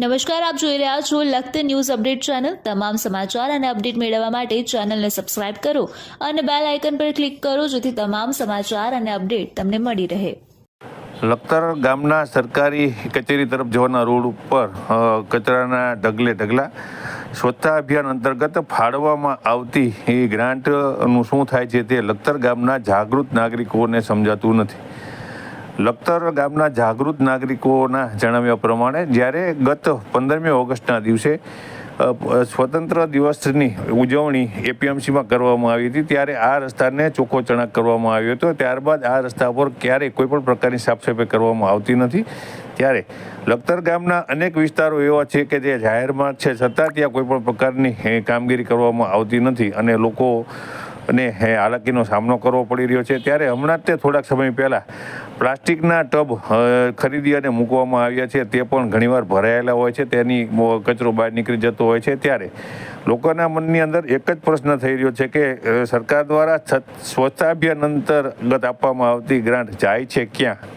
નમસ્કાર, આપ જોઈ રહ્યા છો લખત ન્યૂઝ અપડેટ ચેનલ. તમામ સમાચાર અને અપડેટ મેળવવા માટે ચેનલને સબસ્ક્રાઇબ કરો અને બેલ આઇકન પર ક્લિક કરો જેથી તમામ સમાચાર અને અપડેટ તમને મળી રહે. લખતર ગામના સરકારી કચેરી તરફ જવાના રોડ ઉપર કચરાના ઢગલે ઢગલા. સ્વચ્છતા અભિયાન અંતર્ગત ફાળવવામાં આવતી એ ગ્રાન્ટનું શું થાય છે તે લખતર ગામના જાગૃત નાગરિકોને સમજાતું નથી. લખતર ગામના જાગૃત નાગરિકોના જણાવ્યા પ્રમાણે જ્યારે ગત પંદરમી ઓગસ્ટના દિવસે સ્વતંત્ર દિવસની ઉજવણી એપીએમસીમાં કરવામાં આવી હતી, ત્યારે આ રસ્તાને ચોખ્ખો ચણાક કરવામાં આવ્યો હતો. ત્યારબાદ આ રસ્તા પર ક્યારેય કોઈ પણ પ્રકારની સાફસફાઈ કરવામાં આવતી નથી. ત્યારે લખતર ગામના અનેક વિસ્તારો એવા છે કે જે જાહેરમાં છે, છતાં ત્યાં કોઈ પણ પ્રકારની કામગીરી કરવામાં આવતી નથી અને લોકો અને હે, હાલાકીનો સામનો કરવો પડી રહ્યો છે. ત્યારે હમણાં જ તે થોડાક સમય પહેલાં પ્લાસ્ટિકના ટબ ખરીદી અને મૂકવામાં આવ્યા છે. તે પણ ઘણીવાર ભરાયેલા હોય છે. તેની કચરો બહાર નીકળી જતો હોય છે. ત્યારે લોકોના મનની અંદર એક જ પ્રશ્ન થઈ રહ્યો છે કે સરકાર દ્વારા સ્વચ્છતા અભિયાન અંતર્ગત આપવામાં આવતી ગ્રાન્ટ જાય છે ક્યાં?